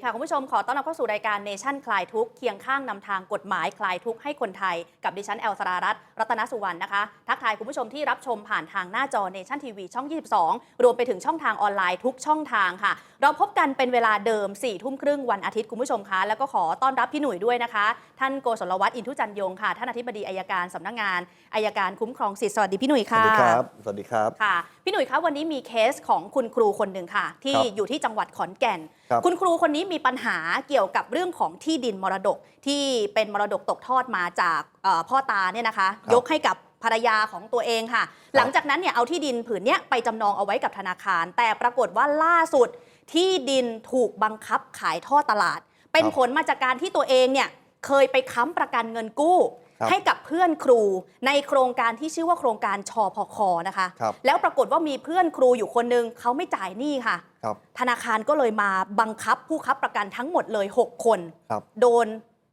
ดีค่ะคุณผู้ชมขอต้อนรับเข้าสู่รายการเนชั่นคลายทุกข์เคียงข้างนำทางกฎหมายคลายทุกข์ให้คนไทย กับดิฉันแอลสรารัตน์รัตนสุวรรณนะคะทักทายคุณผู้ชมที่รับชมผ่านทางหน้าจอเนชั่นทีวีช่อง 22 รวมไปถึงช่องทางออนไลน์ทุกช่องทางค่ะ เราพบกันเป็นเวลาเดิม4ี่ทุ่มครึ่งวันอาทิตย์คุณผู้ชมคะแล้วก็ขอต้อนรับพี่หนุ่ยด้วยนะคะ ท่านโกศลวัฒน์อินทุจันยงค่ะท่านอธิบดีอายการสำนักงานอายการคุ้มครองสิทธิ์สวัสดีพี่หนุ่ยสค่ะวัสดีครับสวัสดีครับค่ะพี่หนุ่ยคะวันนี้มีเคสของคุณครูคนหนึ่งค่ะ ที่ครับอยู่ที่จังหวัดขอนแก่น ครับคุณครูคนนี้มีปัญหาเกี่ยวกับเรื่องของที่ดินมรดกที่เป็นมรดกตกทอดมาจากเอ่อพ่อตาเนี่ยนะคะ ครับยกให้กับภรรยาของตัวเองค่ะ หลังจากนั้นเนี่ยเอาที่ดินผืนเนี้ยไปจำนองเอาไว้กับธนาคาร แต่ปรากฏว่าล่าสุดที่ดินถูกบังคับขายท่อตลาด เป็นผลมาจากการที่ตัวเองเนี่ยเคยไปค้ำประกันเงินกู้ครับ ให้กับเพื่อนครูในโครงการที่ชื่อว่าโครงการชอพคนะคะครับแล้วปรากฏว่ามีเพื่อนครูอยู่คนหนึงเขาไม่จ่ายหนี้ค่ะครับธนาคารก็เลยมาบังคับผู้ค้ำประกันทั้งหมดเลย 6 คนครับโดน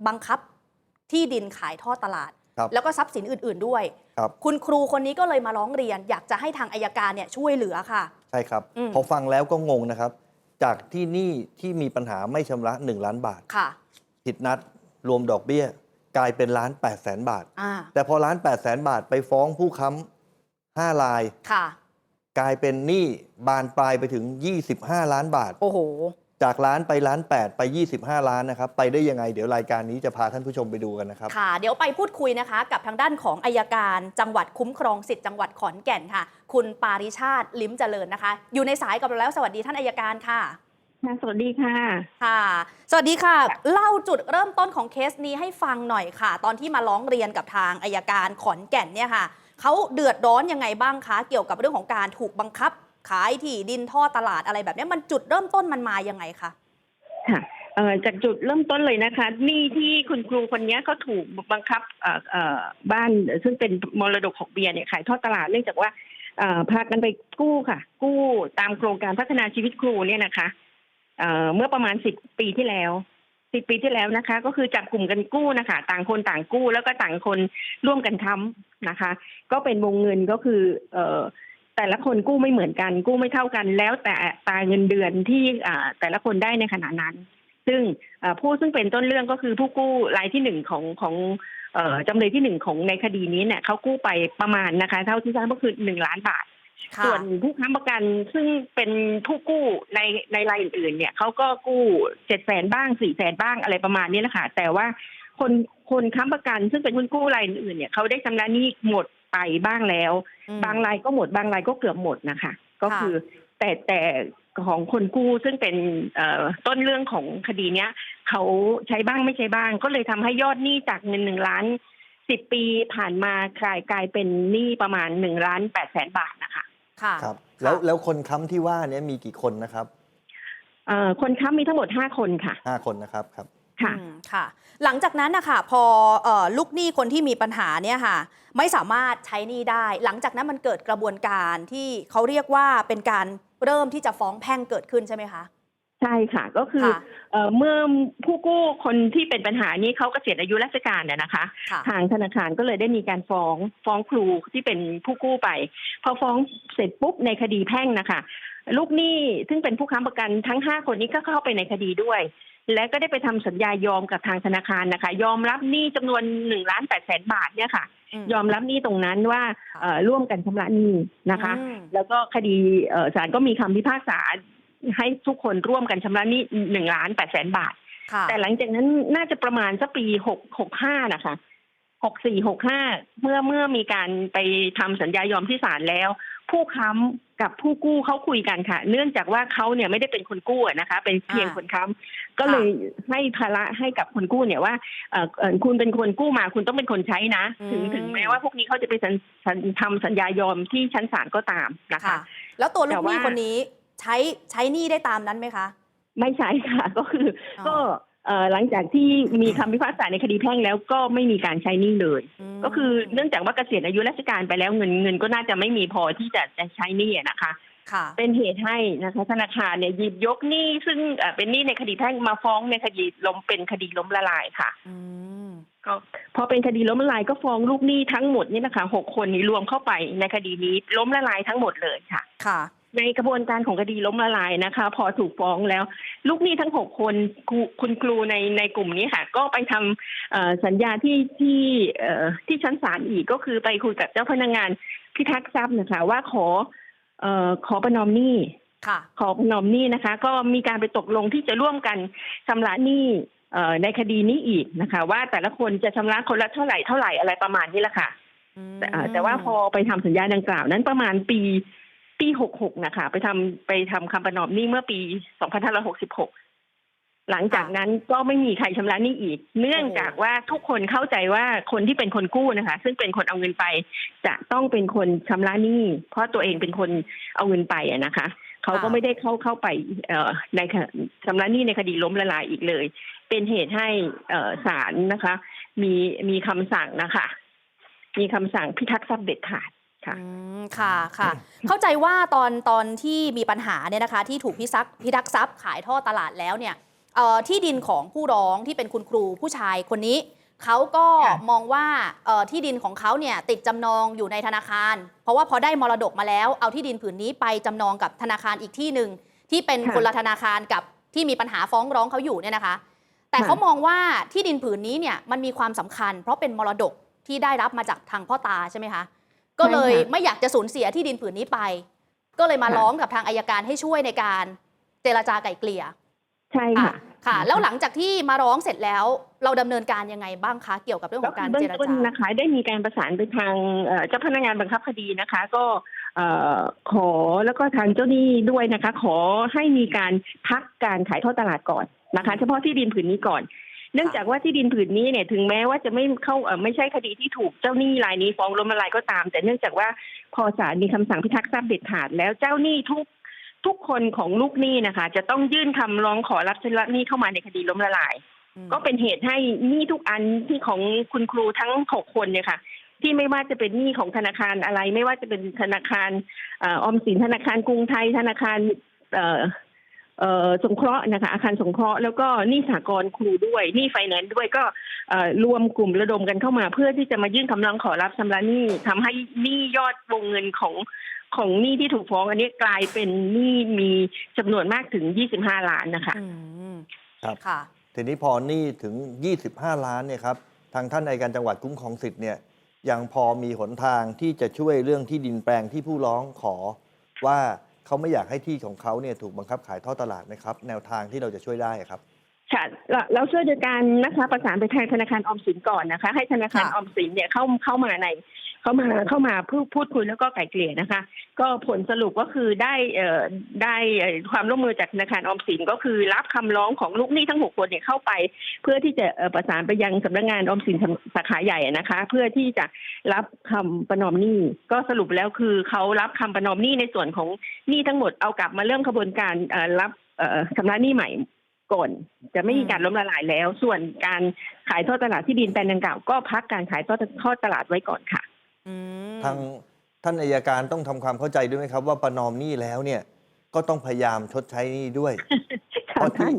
บังคับที่ดินขายท่อตลาดครับแล้วก็ทรัพย์สินอื่น ๆด้วยครับคุณครูคนนี้ก็เลยมาร้องเรียน อยากจะให้ทางอายการเนี่ยช่วยเหลือค่ะ ใช่ครับอืมพอฟังแล้วก็งงนะครับ จากที่หนี้ที่มีปัญหาไม่ชำระ 1 ล้านบาทค่ะผิดนัดรวมดอกเบี้ย กลายเป็นล้าน8แสนบาท อ่าแต่พอล้าน8แสนบาทไปฟ้องผู้ค้ำ5ลาย ค่ะ กลายเป็นหนี้บานปลายไปถึง 25 ล้านบาท โอ้โห จากล้านไปล้าน8ไป 25 ล้านนะครับ ไปได้ยังไง เดี๋ยวรายการนี้จะพาท่านผู้ชมไปดูกันนะครับ ค่ะ เดี๋ยวไปพูดคุยนะคะ กับทางด้านของอายการจังหวัดคุ้มครองสิทธิ์จังหวัดขอนแก่นค่ะ คุณปาริชาติ ลิ้มเจริญนะคะ อยู่ในสายกับเราแล้วสวัสดีท่านอายการค่ะ ค่ะสวัสดีค่ะ ค่ะ สวัสดีค่ะ เล่าจุดเริ่มต้นของเคสนี้ให้ฟังหน่อยค่ะ ตอนที่มาร้องเรียนกับทางอายการขอนแก่นเนี่ยค่ะ เขาเดือดร้อนยังไงบ้างคะ เกี่ยวกับเรื่องของการถูกบังคับ ขายที่ดินท่อตลาดอะไรแบบเนี้ยมันจุดเริ่มต้นมันมายังไงคะ ค่ะเอ่อจากจุดเริ่มต้นเลยนะคะหนี่ที่คุณครูคนนี้ก็ถูกบังคับเอ่อเอ่อบ้านซึ่งเป็นมรดกของเบียร์เนี่ยขายทอดตลาดเนื่องจากว่าเอ่อพากันไปกู้ค่ะ กู้ตามโครงการพัฒนาชีวิตครูเนี่ยนะคะ เมื่อประมาณสิบปีที่แล้วสิบปีที่แล้วนะคะ ก็คือจับกลุ่มกันกู้นะคะ ต่างคนต่างกู้แล้วก็ต่างคนร่วมกันค้ำนะคะ ก็เป็นวงเงินก็คือ เอแต่ละคนกู้ไม่เหมือนกัน กู้ไม่เท่ากัน แล้วแต่ตาเงินเดือนที่อแต่ละคนได้ในขณะนั้น ซึ่งผู้ซึ่งเป็นต้นเรื่องก็คือผู้กู้รายที่หนึ่งของของจำเลยที่หนึ่งของในคดีนี้เนี่ยเขากู้ไปประมาณนะคะ เท่าที่ทราบก็คือหนึ่งล้านบาท ส่วนผู้ค้ำประกันซึ่งเป็นผู้กู้ในในรายอื่นๆ เนี่ยเขาก็กู้เจ็ดแสนบ้างสี่แสนบ้างอะไรประมาณนี้แหละค่ะแต่ว่าคนคนค้ำประกัน ซึ่งเป็นคนกู้รายอื่นๆเนี่ยเขาได้ชำระหนี้หมดไปบ้างแล้วอืมบางรายก็หมดบางรายก็เกือบหมดนะคะ ก็คือแต่แต่ของคนกู้ซึ่งเป็นเอ่อต้นเรื่องของคดีเนี้ยเขาใช้บ้างไม่ใช้บ้าง ก็เลยทำให้ยอดหนี้จากเงินหนึ่งล้านสิบปีผ่านมากลายกลายเป็นหนี้ประมาณหนึ่งล้านแปดแสนบาทนะคะ ค่ะครับแล้วแล้วคนค้ำที่ว่าเนี้มีกี่คนนะครับเอ่อคนค้ำมีทั้งหมดห้าคนค่ะ5คนนะครับครับ ค่ะ อืมค่ะ หลังจากนั้นนะคะพอเออลูกหนี้คนที่มีปัญหาเนี่ยค่ะ ไม่สามารถใช้หนี้ได้ หลังจากนั้นมันเกิดกระบวนการที่เขาเรียกว่าเป็นการเริ่มที่จะฟ้องแพ่งเกิดขึ้นใช่ไหมคะ ใช่ค่ะ ก็คือค่ะเอ่อเมื่อผู้กู้คนที่เป็นปัญหานี้เขาเกษียณอายุราชการเนี่ยนะคะ ค่ะ ทางธนาคารก็เลยได้มีการฟ้องฟ้องครูที่เป็นผู้กู้ไป พอฟ้องเสร็จปุ๊บในคดีแพ่งนะคะ ลูกหนี้ซึ่งเป็นผู้ค้ำประกันทั้งห้าคนนี้ก็เข้าไปในคดีด้วย และก็ได้ไปทำสัญญายอมกับทางธนาคารนะคะ ยอมรับหนี้จำนวนหนึ่งล้านแปดแสนบาทเนี่ยค่ะอืมยอมรับหนี้ตรงนั้นว่าค่ะเอ่อร่วมกันชำระหนี้นะคะ อืม แล้วก็คดีเอ่อศาลก็มีคำพิพากษา ให้ทุกคนร่วมกันชำระหนี้หนึ่งล้านแปดแสนบาทค่ะแต่หลังจากนั้นน่าจะประมาณสักปีหกหกห้านะคะหกสี่หกห้าเมื่อเมื่อมีการไปทำสัญญายอมที่ศาลแล้ว ผู้ค้ำกับผู้กู้เขาคุยกันค่ะ เนื่องจากว่าเขาเนี่ยไม่ได้เป็นคนกู้อะนะคะ เป็นเพียงอ่าคนค้ำก็เลยให้ภาระให้กับคนกู้เนี่ยว่าเอ่อเอ่อคุณเป็นคนกู้มาคุณต้องเป็นคนใช้นะ ถึงถึงแม้ว่าพวกนี้เขาจะไปสัญสัญทำสัญญายอมที่ชั้นศาลก็ตามนะคะค่ะแล้วตัวลูแต่กหนี้ว่าคนนี้ ใช้ใช้หนี้ได้ตามนั้นไหมคะ ไม่ใช่ค่ะ ก็คืออ๋อก็เอ่อหลังจากที่มีคำพิพากษาในคดีแพ่งแล้วก็ไม่มีการใช้หนี้เลยมก็คือเนื่องจากว่าเกษียณอายุราชการไปแล้วเงินเงินก็น่าจะไม่มีพอที่จะจะใช้หนี้อะนะคะค่ะเป็นเหตุให้นะคะธนาคารเนี่ยหยิบยกหนี้ซึ่งเอ่อเป็นหนี้ในคดีแพ่งมาฟ้องในคดีล้มเป็นคดีล้มละลายค่ะอืมก็พอเป็นคดีล้มละลายก็ฟ้องลูกหนี้ทั้งหมดนี่นะคะหกคนนี้รวมเข้าไปในคดีนี้ล้มละลายทั้งหมดเลยค่ะ ค่ะ ในกระบวนการของคดีล้มละลายนะคะ พอถูกฟ้องแล้ว ลูกหนี้ทั้งหกคนครูคุณครูในในกลุ่มนี้ค่ะ ก็ไปทำเอ่อสัญญาที่ที่เอ่อที่ชั้นศาลอีกก็คือไปคุยกับเจ้าพนักงานพิทักษ์ทรัพย์นะคะ ว่าขอเอ่อขอประนอมหนี้ค่ะขอประนอมหนี้นะคะ ก็มีการไปตกลงที่จะร่วมกันชำระหนี้เอ่อในคดีนี้อีกนะคะ ว่าแต่ละคนจะชำระคนละเท่าไหร่เท่าไหร่อะไรประมาณนี้แหละค่ะแต่อ่าแต่ว่าพอไปทำสัญญาดังกล่าวนั้นประมาณปี ปีหกหกนะคะ ไปทำไปทำคำประนอมหนี้เมื่อปีสองพันห้าร้อยหกสิบหกหลังจากนั้นก็ไม่มีใครชำระหนี้อีก เนื่องจากว่าทุกคนเข้าใจว่าคนที่เป็นคนกู้นะคะ ซึ่งเป็นคนเอาเงินไป จะต้องเป็นคนชำระหนี้ เพราะตัวเองเป็นคนเอาเงินไปอะนะคะเขาก็ไม่ได้เข้าเข้าไปเอ่อในคชำระหนี้ในคดีล้มละลายอีกเลย เป็นเหตุให้เอ่อศาลนะคะ มีมีคำสั่งนะคะ มีคำสั่งพิทักษ์ทรัพย์เด็ดขาด ค่ะอืมค่ะค่ะ เข้าใจว่าตอนตอนที่มีปัญหาเนี่ยนะคะ ที่ถูกพิซักพิทักษ์ทรัพย์ขายท่อตลาดแล้วเนี่ยเอ่อที่ดินของผู้ร้องที่เป็นคุณครูผู้ชายคนนี้เขาก็ค่ะมองว่าเอ่อที่ดินของเขาเนี่ยติดจำนองอยู่ในธนาคาร เพราะว่าพอได้มรดกมาแล้ว เอาที่ดินผืนนี้ไปจำนองกับธนาคารอีกที่หนึ่งที่เป็นคนละธนาคารกับที่มีปัญหาฟ้องร้องเขาอยู่เนี่ยนะคะ แต่เขามองว่าที่ดินผืนนี้เนี่ยมันมีความสำคัญ เพราะเป็นมรดกที่ได้รับมาจากทางพ่อตาใช่ไหมคะ ก็เลยไม่อยากจะสูญเสียที่ดินผืนนี้ไป ก็เลยมาร้องกับทางอายการให้ช่วยในการเจรจาไกล่เกลี่ย ใช่ค่ะ ค่ะ แล้วหลังจากที่มาร้องเสร็จแล้ว เราดำเนินการยังไงบ้างคะเกี่ยวกับเรื่องขก็องคืการอเบื้อเจงรต้นจานะคะ ได้มีการประสานไปทางเอ่อเจ้าพนักงานบังคับคดีนะคะ ก็เอ่อขอแล้วก็ทางเจ้าหนี้ด้วยนะคะ ขอให้มีการพักการขายทอดตลาดก่อนนะคะ เฉพาะที่ดินผืนนี้ก่อน เนื่องจากว่าที่ดินผืนนี้เนี่ยถึงแม้ว่าจะไม่เข้าเอ่อไม่ใช่คดีที่ถูกเจ้าหนี้รายนี้ฟ้องล้มละลายก็ตาม แต่เนื่องจากว่าพอศาลมีคำสั่งพิทักษ์ทรัพย์เด็ดขาดแล้วเจ้าหนี้ทุกทุกคนของลูกหนี้นะคะ จะต้องยื่นคำร้องขอรับชำระหนี้เข้ามาในคดีล้มละลาย ก็เป็นเหตุให้หนี้ทุกอันที่ของคุณครูทั้งหกคนเนี่ยค่ะที่ไม่ว่าจะเป็นหนี้ของธนาคารอะไร ไม่ว่าจะเป็นธนาคารเออออมสินธนาคารกรุงไทยธนาคารเอ่อเอ่อ สงเคราะห์นะคะอาคารสงเคราะห์แล้วก็หนี้สากลครูด้วยหนี้ไฟแนนซ์ด้วยก็เอ่อรวมกลุ่มระดมกันเข้ามา เพื่อที่จะมายื่นคำร้องขอรับชำระหนี้ทำให้หนี้ยอดวงเงินของของหนี้ที่ถูกฟ้องอันนี้กลายเป็นหนี้มีจำนวนมากถึง 25 ล้านนะคะอืมครับค่ะทีนี้พอหนี้ถึง 25 ล้านเนี่ยครับทางท่านในการจังหวัดคุ้มครองสิทธิ์เนี่ยยังพอมีหนทางที่จะช่วยเรื่องที่ดินแปลงที่ผู้ร้องขอว่า เขาไม่อยากให้ที่ของเขาเนี่ยถูกบังคับขายทอดตลาดไหมครับ แนวทางที่เราจะช่วยได้ครับค่ะเราเราช่วยโดยการนะคะประสานไปทางธนาคารออมสินก่อนนะคะ ให้ธนาคารค่ะออมสินเนี่ยเข้าเข้ามาใน เข้ามาเข้ามาพูดพูดคุยแล้วก็ไกล่เกลี่ยนะคะ ก็ผลสรุปก็คือได้เอ่อได้ความร่วมมือจากธนาคารออมสินก็คือรับคำร้องของลูกหนี้ทั้งหกคนเนี่ยเข้าไป เพื่อที่จะประสานไปยังสำนักงานออมสินสาขาใหญ่นะคะ เพื่อที่จะรับคำประนอมหนี้ก็สรุปแล้วคือเขารับคำประนอมหนี้ในส่วนของหนี้ทั้งหมดเอากลับมาเริ่มกระบวนการรับเอ่อชำระหนี้ใหม่ก่อนจะไม่มีการล้มละลายแล้ว ส่วนการขายทอดตลาดที่ดินแปลงดังกล่าวก็พักการขายทอดทอดตลาดไว้ก่อนค่ะ ทางท่านอายการต้องทำความเข้าใจด้วยไหมครับ ว่าประนอมหนี้แล้วเนี่ย ก็ต้องพยายามชดใช้หนี้ด้วยเพค่ะราะที่ท่าน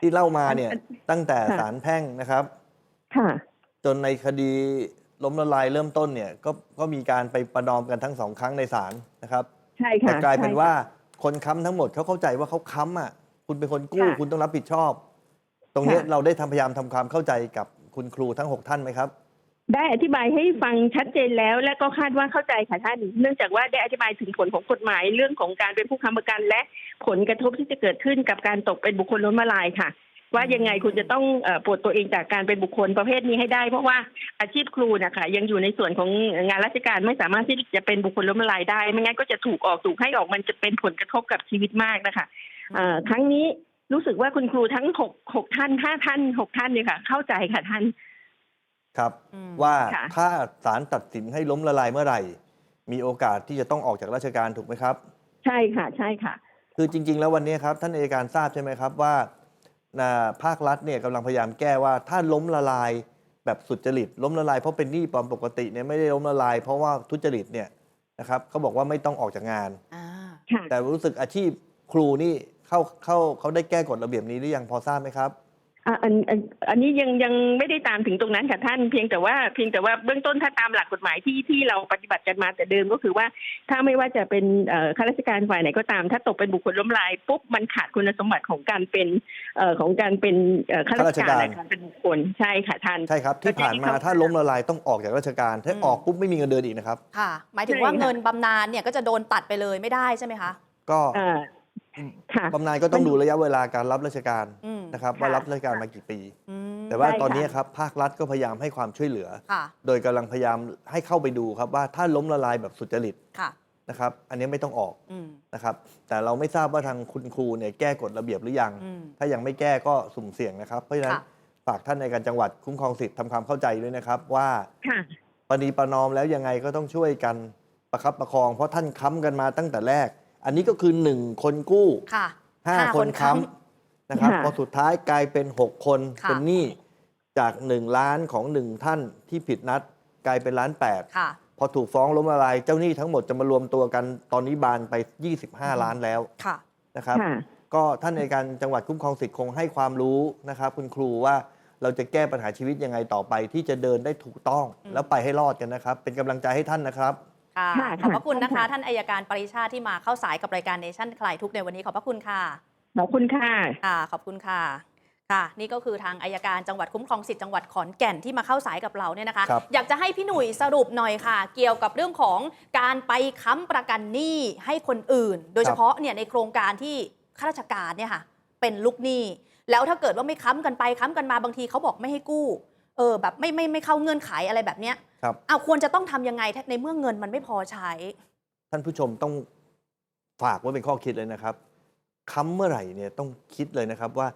ที่เล่ามาเนี่ย ตั้งแต่ค่ะศาลแพ่งนะครับ ค่ะ จนในคดีล้มละลายเริ่มต้นเนี่ย ก็ก็มีการไปประนอมกันทั้งสองครั้งในศาลนะครับใช่แต่ค่ะกลายเป็นใช่ค่ะว่าคนค้ำทั้งหมดเขาเข้าใจว่าเขาค้ำอะ คุณเป็นคนกู้ค่ะคุณต้องรับผิดชอบ ตรงเนี้ยค่ะเราได้ทำพยายามทำความเข้าใจกับคุณครูทั้ง6ท่านไหมครับ ได้อธิบายให้ฟังชัดเจนแล้ว และก็คาดว่าเข้าใจค่ะท่าน เนื่องจากว่าได้อธิบายถึงผลของกฎหมายเรื่องของการเป็นผู้ค้ำประกัน และผลกระทบที่จะเกิดขึ้นกับการตกเป็นบุคคลล้มละลายค่ะ ว่ายังไงคุณจะต้องปลดตัวเองจากการเป็นบุคคลประเภทนี้ให้ได้ เพราะว่าอาชีพครูนะคะยังอยู่ในส่วนของงานราชการไม่สามารถที่จะเป็นบุคคลล้มละลายได้ ไม่งั้นก็จะถูกออกถูกให้ออกมันจะเป็นผลกระทบกับชีวิตมากนะคะครั้งนี้รู้สึกว่าคุณครูทั้งหกหกท่านห้าท่านหกท่านเนี่ยค่ะ เข้าใจค่ะท่าน ครับอืมว่าค่ะถ้าศาลตัดสินให้ล้มละลายเมื่อไหร่ มีโอกาสที่จะต้องออกจากราชการถูกไหมครับ ใช่ค่ะใช่ค่ะ คือจริง ๆ แล้ววันนี้ครับ ท่านอัยการทราบใช่ไหมครับว่าน่ะภาครัฐเนี่ยกำลังพยายามแก้ว่าถ้าล้มละลายแบบสุจริตล้มละลายเพราะเป็นหนี้ปลอมปกติเนี่ยไม่ได้ล้มละลาย เพราะว่าทุจริตเนี่ยนะครับเขาบอกว่าไม่ต้องออกจากงานอ่าค่ะแต่รู้สึกอาชีพครูนี่เข้าเข้าเขาได้แก้กฎระเบียบนี้หรือยังพอทราบไหมครับ อะอันอันอันนี้ยังยังไม่ได้ตามถึงตรงนั้นค่ะท่านเพียงแต่ว่าเพียงแต่ว่าเบื้องต้นถ้าตามหลักกฎหมายที่ที่เราปฏิบัติกันมาแต่เดิมก็คือว่า ถ้าไม่ว่าจะเป็นเอ่อข้าราชการฝ่ายไหนก็ตาม ถ้าตกเป็นบุคคลล้มลายปุ๊บมันขาดคุณสมบัติของการเป็นเอ่อของการเป็นเอ่อข้าราชการข้าราชการและการเป็นบุคคลใช่ค่ะท่านใช่ครับที่ผ่านมาถ้าล้มละลายต้องออกจากราชการถ้าอืมออกปุ๊บไม่มีเงินเดือนอีกนะครับค่ะ หมายถึงว่าใช่ค่ะเงินบำนาญเนี่ยก็จะโดนตัดไปเลยไม่ได้ใช่ไหมคะ ก็เอ่อค่ะบำนาญก็ต้องดูระยะเวลาการรับราชการอืม นะครับค่ะว่ารับราชการมากี่ปีอืมแต่ว่าใช่ค่ะตอนนี้ครับภาครัฐก็พยายามให้ความช่วยเหลือค่ะโดยกำลังพยายามให้เข้าไปดูครับว่าถ้าล้มละลายแบบสุจริตค่ะนะครับ อันนี้ไม่ต้องออกอืมนะครับ แต่เราไม่ทราบว่าทางคุณครูเนี่ยแก้กฎระเบียบหรือยังอืมถ้ายังไม่แก้ก็สุ่มเสี่ยงนะครับ เพราะฉะนั้นค่ะฝากท่านในการจังหวัดคุ้มครองสิทธิ์ทำความเข้าใจด้วยนะครับ ว่าค่ะปณีประนอมแล้วยังไงก็ต้องช่วยกันประคับประคอง เพราะท่านค้ำกันมาตั้งแต่แรก อันนี้ก็คือหนึ่งคนกู้ค่ะห้าห้าคนคนค้ค้ำ นะครับค่ะพอสุดท้ายกลายเป็น 6 คนค่ะ เป็นหนี้จาก 1 ล้านของ 1 ท่านที่ผิดนัดกลายเป็นล้านแปดค่ะ พอถูกฟ้องล้มละลายเจ้าหนี้ทั้งหมดจะมารวมตัวกันตอนนี้บานไป 25 ล้านแล้วค่ะ นะครับ ค่ะ ก็ท่านในการจังหวัดคุ้มครองสิทธิ์คงให้ความรู้นะครับ คุณครูว่าเราจะแก้ปัญหาชีวิตยังไงต่อไป ที่จะเดินได้ถูกต้อง อืม แล้วไปให้รอดกันนะครับ เป็นกำลังใจให้ท่านนะครับ ค่ะ ค่ะขอบพระคุณนะคะ ค่ะ ท่านอายการปริชาติที่มาเข้าสายกับรายการเนชั่นคลายทุกข์ในวันนี้ขอบพระคุณค่ะ ขอบคุณค่ะค่ะขอบคุณค่ะค่ะ นี่ก็คือทางอายการจังหวัดคุ้มครองสิทธิ์จังหวัดขอนแก่นที่มาเข้าสายกับเราเนี่ยนะคะครับอยากจะให้พี่หนุ่ยสรุปหน่อยค่ะ เกี่ยวกับเรื่องของการไปค้ำประกันหนี้ให้คนอื่น โดยเฉพาะเนี่ยในโครงการที่ข้าราชการเนี่ยค่ะ เป็นลูกหนี้แล้วถ้าเกิดว่าไม่ค้ำกันไปค้ำกันมาบางทีเขาบอกไม่ให้กู้ เออแบบไม่ไม่ไม่เข้าเงื่อนไขอะไรแบบเนี้ยครับเอาควรจะต้องทำยังไงในเมื่อเงินมันไม่พอใช้ ท่านผู้ชมต้องฝากไว้เป็นข้อคิดเลยนะครับ ค้ำเมื่อไหร่เนี่ยต้องคิดเลยนะครับว่า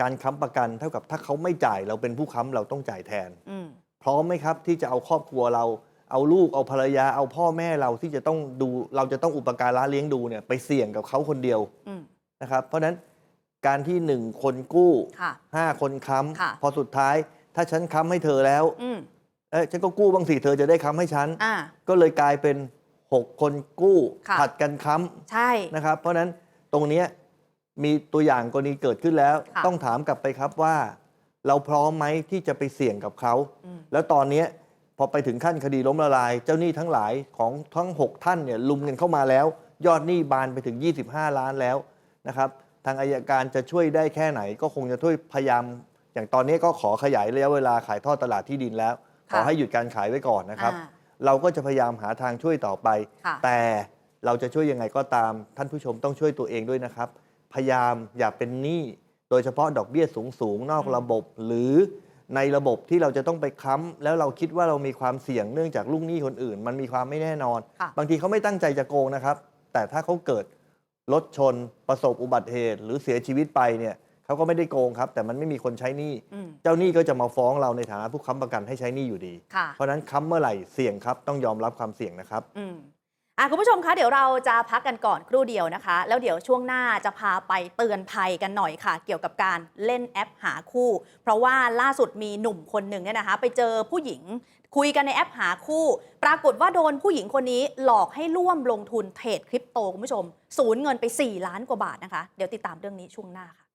การค้ำประกันเท่ากับถ้าเขาไม่จ่ายเราเป็นผู้ค้ำเราต้องจ่ายแทนอืมพร้อมไหมครับที่จะเอาครอบครัวเรา เอาลูกเอาภรรยาเอาพ่อแม่เราที่จะต้องดูเราจะต้องอุปการะเลี้ยงดูเนี่ยไปเสี่ยงกับเขาคนเดียวอืมนะครับ เพราะฉะนั้นการที่หนึ่งคนกู้ค่ะห้าคนค้ค่ะำพอสุดท้าย ถ้าฉันค้ำให้เธอแล้วอืมเอ้ยฉันก็กู้บางสิเธอจะได้ค้ำให้ฉันอ่าก็เลยกลายเป็นหกคนกู้ค่ะผัดกันค้ำใช่นะครับ เพราะฉะนั้นต รงเนี้ยมีตัวอย่างกรณีเกิดขึ้นแล้วค่ะต้องถามกลับไปครับว่า เราพร้อมไหมที่จะไปเสี่ยงกับเขาอืมแล้วตอนเนี้ยพอไปถึงขั้นคดีล้มละลาย เจ้าหนี้ทั้งหลายของทั้ง 6 ท่านเนี่ยลุมกันเข้ามาแล้ว ยอดหนี้บานไปถึง 25 ล้านแล้วนะครับทางอายการจะช่วยได้แค่ไหน ก็คงจะช่วยพยายาม อย่างตอนนี้ก็ขอขยายระยะเวลาขายทอดตลาดที่ดินแล้ว ขอค่ะให้หยุดการขายไว้ก่อนนะครับอ่าเราก็จะพยายามหาทางช่วยต่อไปค่ะแต่ เราจะช่วยยังไงก็ตามท่านผู้ชมต้องช่วยตัวเองด้วยนะครับ พยายามอย่าเป็นหนี้โดยเฉพาะดอกเบี้ยสูงสูงๆนอกอืมระบบ หรือในระบบที่เราจะต้องไปค้ำแล้วเราคิดว่าเรามีความเสี่ยงเนื่องจากลูกหนี้คนอื่น มันมีความไม่แน่นอนค่ะบางทีเขาไม่ตั้งใจจะโกงนะครับ แต่ถ้าเขาเกิดรถชนประสบอุบัติเหตุ หรือเสียชีวิตไปเนี่ยเขาก็ไม่ได้โกงครับ แต่มันไม่มีคนใช้หนี้อืมเจ้าหนี้ก็จะมาฟ้องเราในฐานะผู้ค้ำประกันให้ใช้หนี้อยู่ดีค่ะเพราะฉะนั้นค้ำเมื่อไหร่เสี่ยงครับต้องยอมรับความเสี่ยงนะครับอืม อะคุณผู้ชมคะเดี๋ยวเราจะพักกันก่อนครู่เดียวนะคะ แล้วเดี๋ยวช่วงหน้าจะพาไปเตือนภัยกันหน่อยค่ะ เกี่ยวกับการเล่นแอปหาคู่ เพราะว่าล่าสุดมีหนุ่มคนหนึ่งเนี่ยนะคะ ไปเจอผู้หญิงคุยกันในแอปหาคู่ ปรากฏว่าโดนผู้หญิงคนนี้หลอกให้ร่วมลงทุนเทรดคริปโตคุณผู้ชม สูญเงินไป 4 ล้านกว่าบาทนะคะ เดี๋ยวติดตามเรื่องนี้ช่วงหน้าค่ะ